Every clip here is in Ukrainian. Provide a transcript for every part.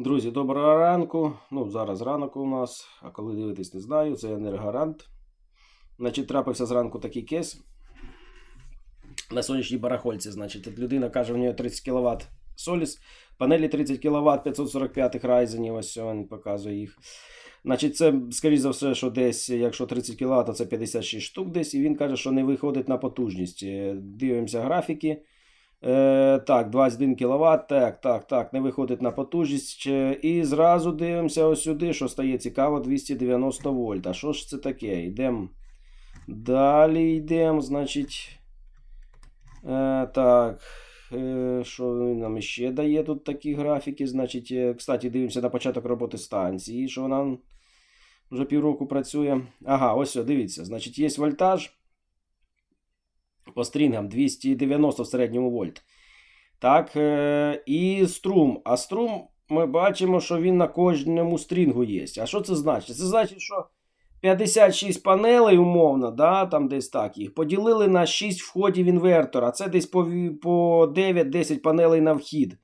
Друзі, доброго ранку. Ну, зараз ранок у нас, а коли дивитись, не знаю. Це енергорант. Значить, трапився зранку такий кейс. На сонячній барахольці, значить, людина каже, в нього 30 кВт Соліс, панелі 30 кВт 545 Ryzen, ось він показує їх. Значить, це, скоріш за все, що десь, якщо 30 кВт, то це 56 штук десь, і він каже, що не виходить на потужність. Е, Дивимося графіки. Е, так, 21 кВт, так, так, так, не виходить на потужність. І зразу дивимося ось сюди, що стає цікаво, 290 вольт. А що ж це таке? Йдемо. Далі йдемо, значить. Е, так. Е, що нам ще дає тут такі графіки? Значить, е, кстати, дивимося на початок роботи станції, що вона вже півроку працює. Ага, ось дивіться. Значить, є вольтаж по стрінгам 290 в середньому вольт. Так, е, і струм. А струм ми бачимо, що він на кожному стрінгу є. А що це значить? Це значить, що 56 панелей, умовно, да, там десь так їх, поділили на 6 входів інвертора. Це десь по, по 9-10 панелей на вхід.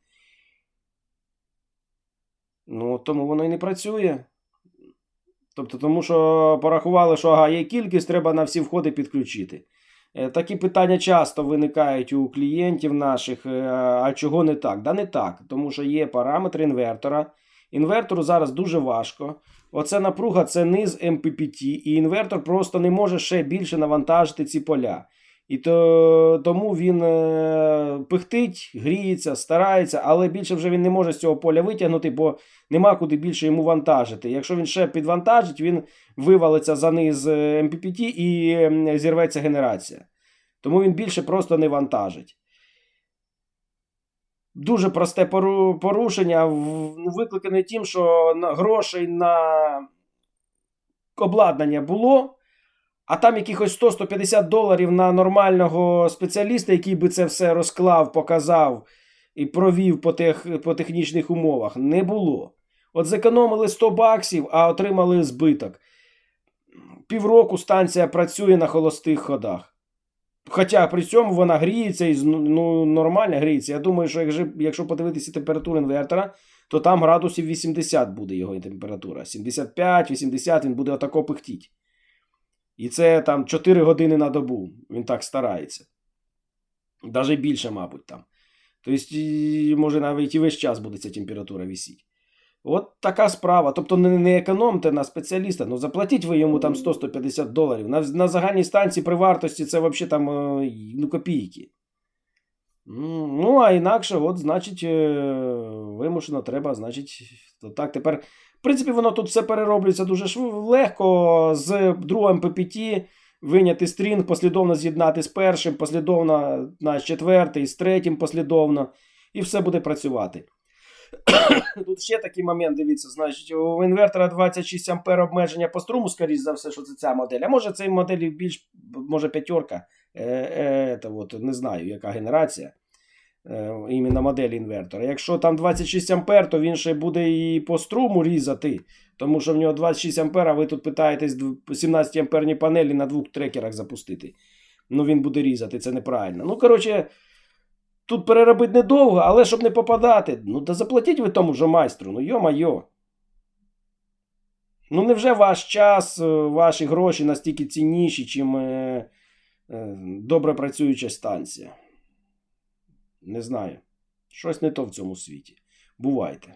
Ну, тому воно і не працює. Тобто, тому що порахували, що ага, є кількість, треба на всі входи підключити. Е, Такі питання часто виникають у клієнтів наших. е, А чого не так? Да не так, тому що є параметри інвертора. Інвертору зараз дуже важко. Оце напруга це низ MPPT, і інвертор просто не може ще більше навантажити ці поля. І то, тому він е, пихтить, гріється, старається, але більше вже він не може з цього поля витягнути, бо нема куди більше йому вантажити. Якщо він ще підвантажить, він вивалиться за низ е, MPPT і зірветься генерація. Тому він більше просто не вантажить. Дуже просте порушення, викликане тим, що грошей на обладнання було, а там якихось 100-150 доларів на нормального спеціаліста, який би це все розклав, показав і провів по, тех, по технічних умовах, не було. От зекономили 100 баксів, а отримали збиток. Півроку станція працює на холостих ходах. Хоча при цьому вона гріється і ну, нормально гріється. Я думаю, що якщо, якщо подивитися температуру інвертора, то там градусів 80 буде його температура. 75-80 він буде отако пихтіть. І це там 4 години на добу. Він так старається. Навіть більше, мабуть, там. Тобто, може, навіть і весь час буде ця температура висіти. От така справа. Тобто не, економте на спеціаліста, ну заплатіть ви йому там 100-150 доларів. На, на загальній станції при вартості це взагалі там е, ну, копійки. Ну, а інакше, от, значить, е, вимушено треба, значить, то так тепер. Принципі, воно тут все перероблюється дуже шв- легко. З другим PPT виняти стрінг, послідовно з'єднати з першим, послідовно на четвертий, з третім послідовно, і все буде працювати. Тут ще такий момент, дивіться, значить, у інвертора 26 ампер обмеження по струму, скоріш за все, що це ця модель. А може цей моделі більш, може п'ятерка, е, е, не знаю, яка генерація. Е, іменно модель інвертора. Якщо там 26 ампер, то він ще буде і по струму різати, тому що в нього 26 ампер, а ви тут питаєтесь 17 амперні панелі на двох трекерах запустити. Ну він буде різати, це неправильно. Ну, коротше, тут переробити недовго, але щоб не попадати, ну да заплатіть ви тому же майстру, ну йо-майо. Ну невже ваш час, е, ваші гроші настільки цінніші, чим е, добре працююча станція? Не знаю. Щось не то в цьому світі. Бувайте.